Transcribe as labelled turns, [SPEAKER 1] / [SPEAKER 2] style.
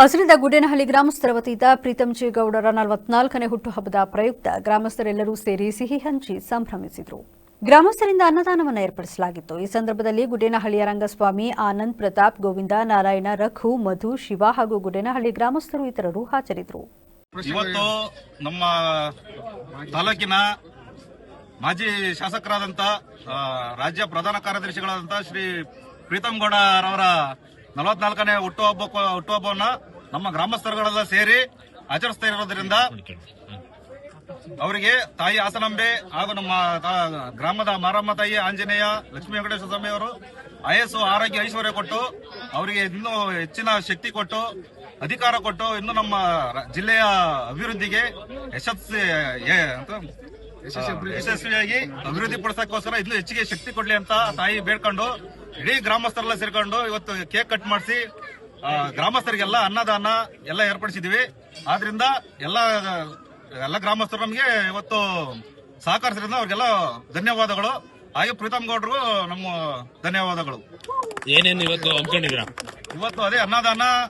[SPEAKER 1] ಹಸಿರಿದ ಗುಡೇನಹಳ್ಳಿ ಗ್ರಾಮಸ್ಥರ ವತಿಯಿಂದ ಪ್ರೀತಂಜೇಗೌಡರ ಗೌಡರ ನಲವತ್ನಾಲ್ಕನೇ ಹುಟ್ಟುಹಬ್ಬದ ಪ್ರಯುಕ್ತ ಗ್ರಾಮಸ್ಥರೆಲ್ಲರೂ ಸೇರಿ ಸಿಹಿ ಹಂಚಿ ಸಂಭ್ರಮಿಸಿದರು. ಗ್ರಾಮಸ್ಥರಿಂದ ಅನ್ನದಾನವನ್ನು ಏರ್ಪಡಿಸಲಾಗಿತ್ತು. ಈ ಸಂದರ್ಭದಲ್ಲಿ ಗುಡ್ಡೇನಹಳ್ಳಿಯ ರಂಗಸ್ವಾಮಿ ಆನಂದ್ ಪ್ರತಾಪ್, ಗೋವಿಂದ ನಾರಾಯಣ, ರಘು, ಮಧು, ಶಿವ ಹಾಗೂ ಗುಡೇನಹಳ್ಳಿ ಗ್ರಾಮಸ್ಥರು ಇತರರು ಹಾಜರಿದ್ದರು.
[SPEAKER 2] ಇವತ್ತು ನಮ್ಮ ತಾಲೂಕಿನ ಮಾಜಿ ಶಾಸಕರಾದಂತ ರಾಜ್ಯ ಪ್ರಧಾನ ಕಾರ್ಯದರ್ಶಿಗಳಾದಂತ ಶ್ರೀ ಪ್ರೀತಂ ಗೌಡ ರವರ ನಲವತ್ನಾಲ್ಕನೇ ಹುಟ್ಟುಹಬ್ಬ ಹುಟ್ಟುಹಬ್ಬವನ್ನ ನಮ್ಮ ಗ್ರಾಮಸ್ಥರುಗಳೆಲ್ಲ ಸೇರಿ ಆಚರಿಸ್ತಾ ಇರೋದ್ರಿಂದ ಅವರಿಗೆ ತಾಯಿ ಆಸನಂಬೆ ಹಾಗೂ ನಮ್ಮ ಗ್ರಾಮದ ಮಾರಮ್ಮ ತಾಯಿ ಆಂಜನೇಯ, ಲಕ್ಷ್ಮೀ ವೆಂಕಟೇಶ್ವರ ಸ್ವಾಮಿ ಅವರು ಆಯಸ್ಸು ಆರೋಗ್ಯ ಐಶ್ವರ್ಯ ಕೊಟ್ಟು ಅವರಿಗೆ ಇನ್ನೂ ಹೆಚ್ಚಿನ ಶಕ್ತಿ ಕೊಟ್ಟು, ಅಧಿಕಾರ ಕೊಟ್ಟು ಇನ್ನು ನಮ್ಮ ಜಿಲ್ಲೆಯ ಅಭಿವೃದ್ಧಿಗೆ ಯಶಸ್ವಿ ಯಶಸ್ವಿಯಾಗಿ ಅಭಿವೃದ್ಧಿ ಪಡಿಸೋಕ್ಕೋಸ್ಕರ ಇನ್ನೂ ಹೆಚ್ಚಿಗೆ ಶಕ್ತಿ ಕೊಡ್ಲಿ ಅಂತ ತಾಯಿ ಬೇಡ್ಕೊಂಡು ಇಡೀ ಗ್ರಾಮಸ್ಥರೆಲ್ಲ ಸೇರ್ಕೊಂಡು ಇವತ್ತು ಕೇಕ್ ಕಟ್ ಮಾಡಿಸಿ ಗ್ರಾಮಸ್ಥರಿಗೆಲ್ಲ ಅನ್ನದಾನ ಎಲ್ಲ ಏರ್ಪಡಿಸಿದೀವಿ ಆದ್ರಿಂದ ಎಲ್ಲ ಎಲ್ಲ ಗ್ರಾಮಸ್ಥರು ನಮಗೆ ಇವತ್ತು ಸಹಕರಿಸಿದ್ರಿಂದ ಅವ್ರಿಗೆಲ್ಲ ಧನ್ಯವಾದಗಳು. ಹಾಗೆ ಪ್ರೀತಮ್ ಗೌಡ್ರಿಗೂ ನಮ್ಮ ಧನ್ಯವಾದಗಳು.
[SPEAKER 3] ಏನೇನು ಇವತ್ತು
[SPEAKER 2] ಇವತ್ತು ಅದೇ ಅನ್ನದಾನ